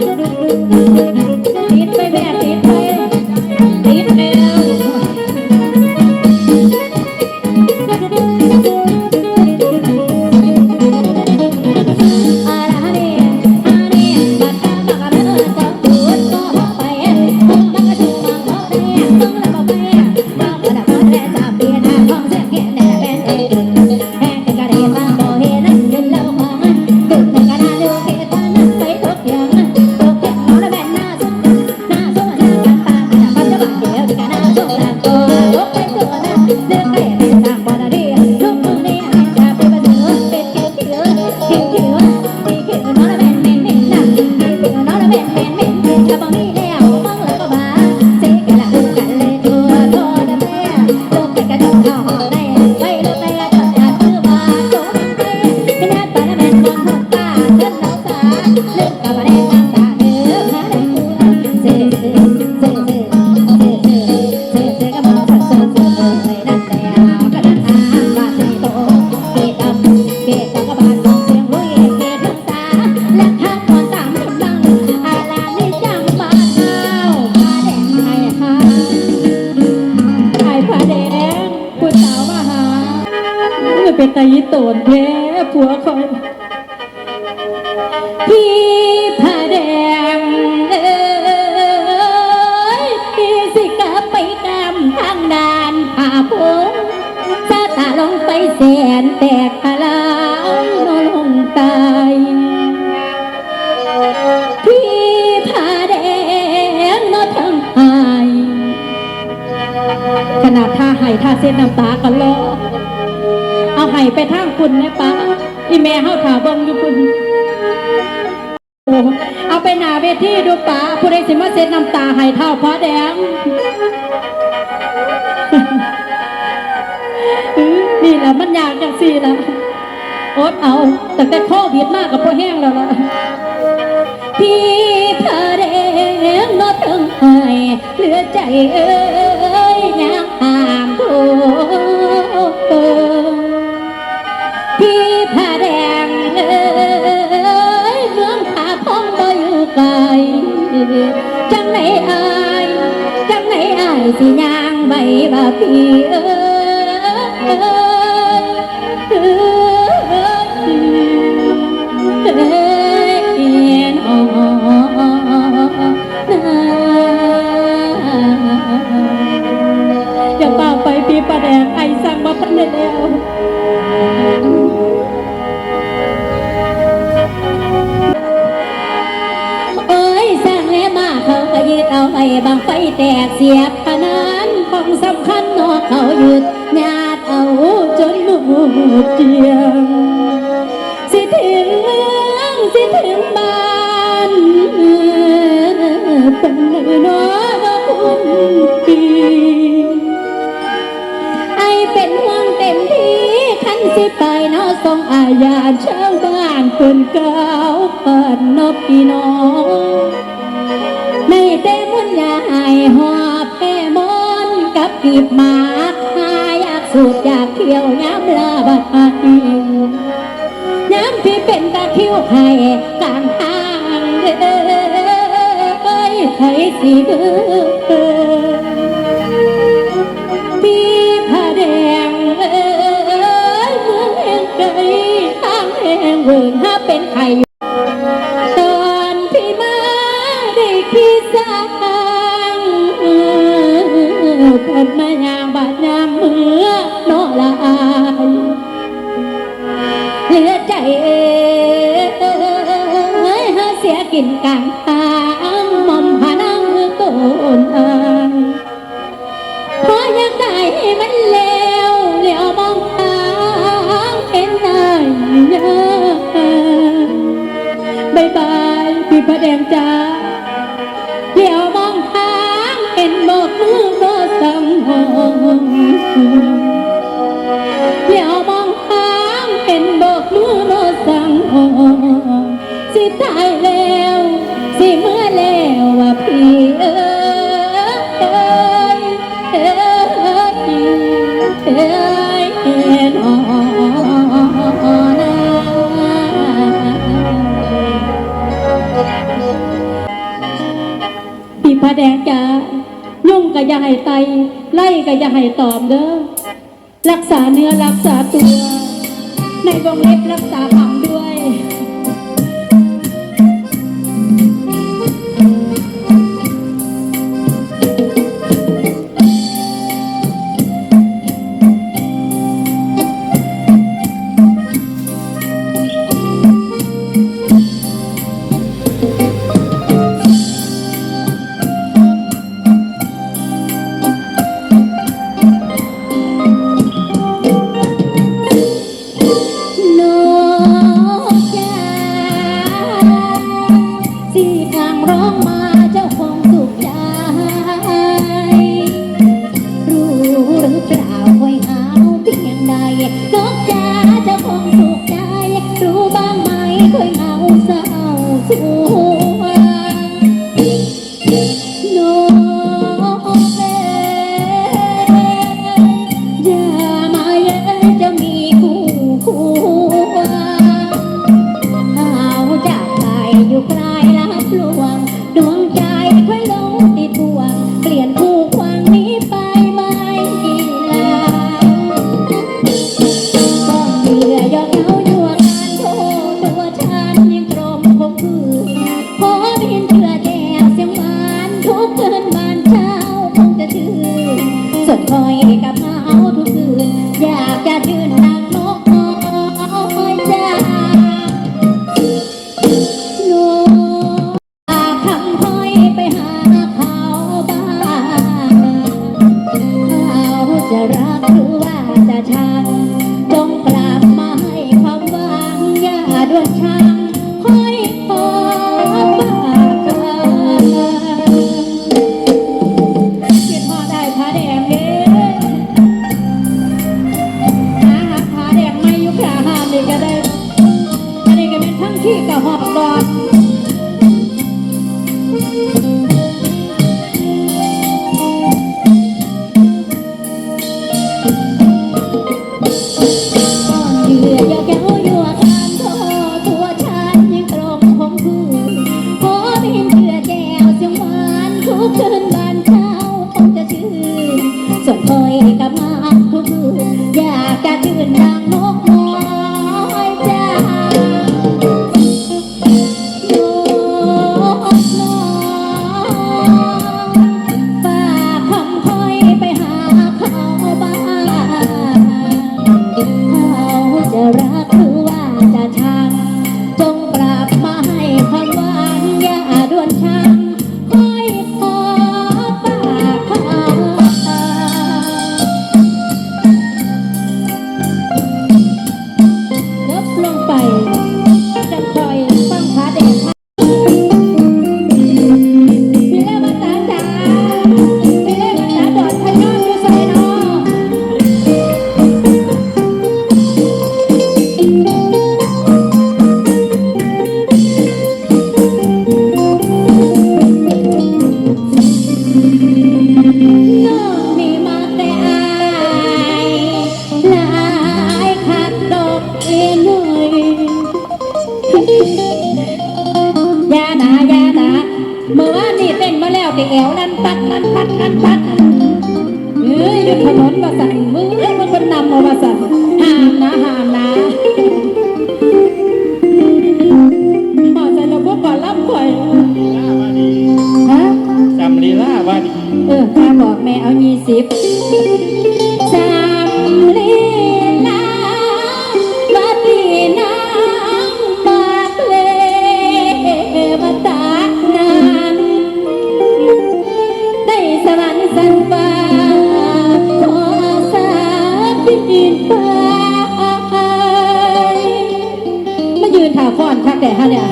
Thank you. Ven, ven, ven. ผ่าพงสาตาลงไปแสนแตกพลายนอนลงตายพี่ผาแดงนอทั้งหายขนาดท่าไห้ท่าเส้นน้ำตาก็รอเอาไห้ไปทางคุณนะป้าอีแม่เฮาถาเบิ่งอยู่คุณเอาไปหนาเวทีดูป้าผู้ใดสิมาเส้นน้ำตาไห้เท่าผ้าแดง นี่แหละมันยากจังสี่ละอดเอาแต่แต่โควิดมากกับพวแห้งแล้วล่ะพี่พาแดงนอทั้งหายเหลือใจเอ้ยยังห่างโทพี่พาแดงเอ้ยเมืองผาพองบ่อยู่ไกลจังไหนอายจังไหนอายสิย่างใบบ่าพี่เอ้ ปปีประแดงไอสั่งมาพันเดียวเอ้ยสั่งแล้วมาเขาก็ยืดเอาไปบางไฟแตกเสียบขนานของสำคัญเนอเขาหยุดญาติเอาจนมืดเจีย เนองอาญาชาวบ้านคนเก่าเปิดนบพี่น้องในเต้มุนยายหอบแพ่มอนกับกีบหมากหาอยากสูบอยากเที่ยวย้ำลาบัดอาทิตย์ย้ำที่เป็นตาคิ้วไข่กลางทางเอ้ยไข่สีเบือ แห่งเวิงถ้าเป็นไข่ สิตายแล้ว สิเมื่อแล้วว่าพี่เอ้ยเอ้เอ้ยเอ้ยนอนพี่พระแดงจ้ายุ่งกับยาให้ไต ไล่กับยาให้ตอมเด้อรักษาเนื้อรักษาตัว ในวงเล็บรักษา อยู่ปลายลาดหลวง ไปมายืนถาฟ้อนคักแต่ฮะเนี่ย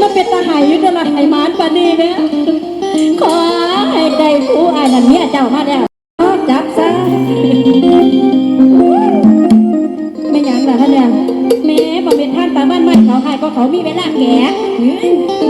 มันเป็นตาหายยุทธนาไหมานปานีเนี่ยขอให้ได้ผู้อ่านนันเนี่ยเจ้ามาแล้วจับซะไม่ยังหรอท่าเนี่ยแม่บ่เป็นท่านตาบ้านไม่เขาหายก็เขามีเวลาแก่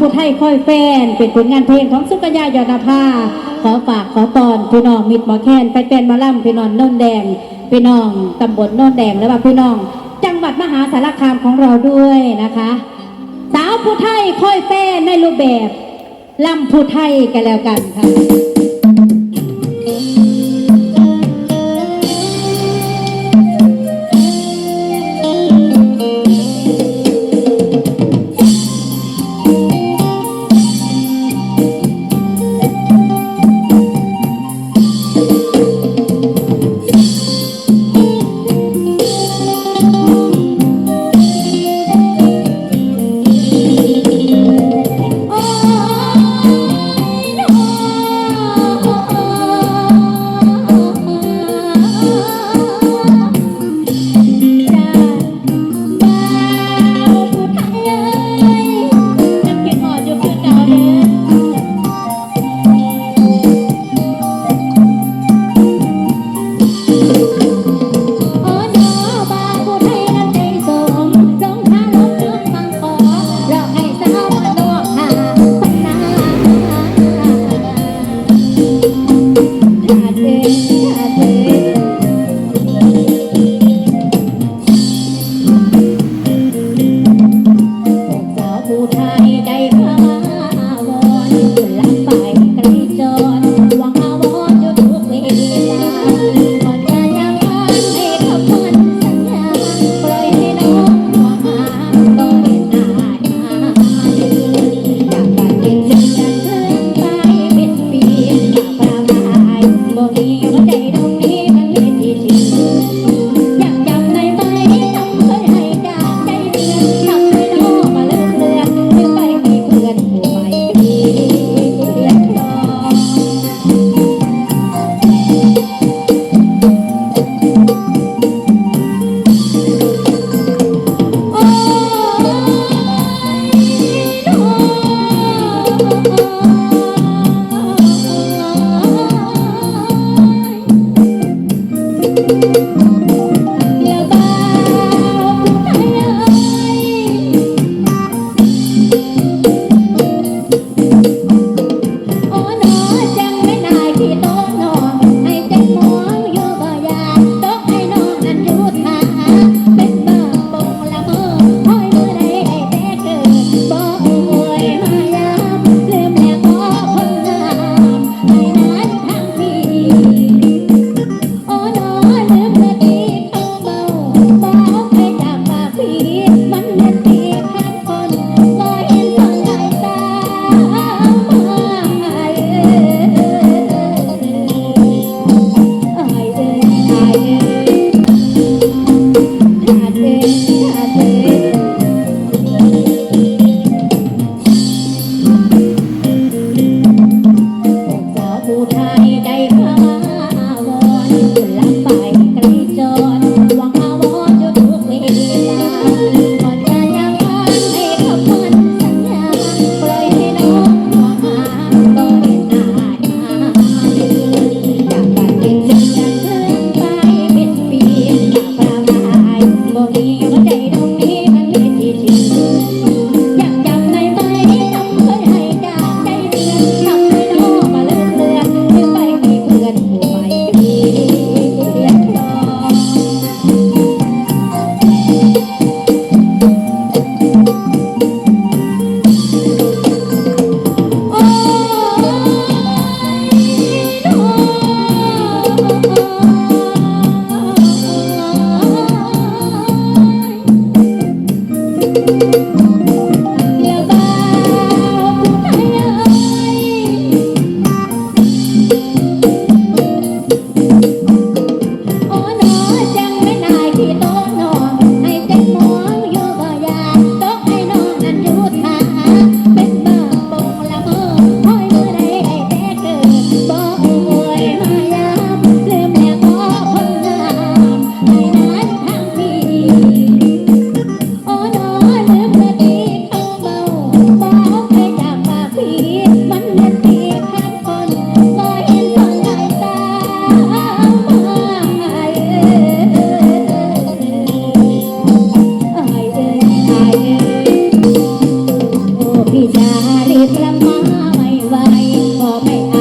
ผู้ไทยค่อยแฟน เป็นผลงานเพลงของสุกัญญายอดาภาขอฝากขอตอนพี่น้องมิดหมอแคนไปเป็นมาล่ำพี่น้องโน่นแดงพี่น้องตำบลโน่นแดงและว่าพี่น้อง จังหวัดมหาสารคามของเราด้วยนะคะ สาวผู้ไทยค่อยแฟนในรูปแบบล่ำผู้ไทยกันแล้วกันค่ะ ประมาไม่ไหวพอไม่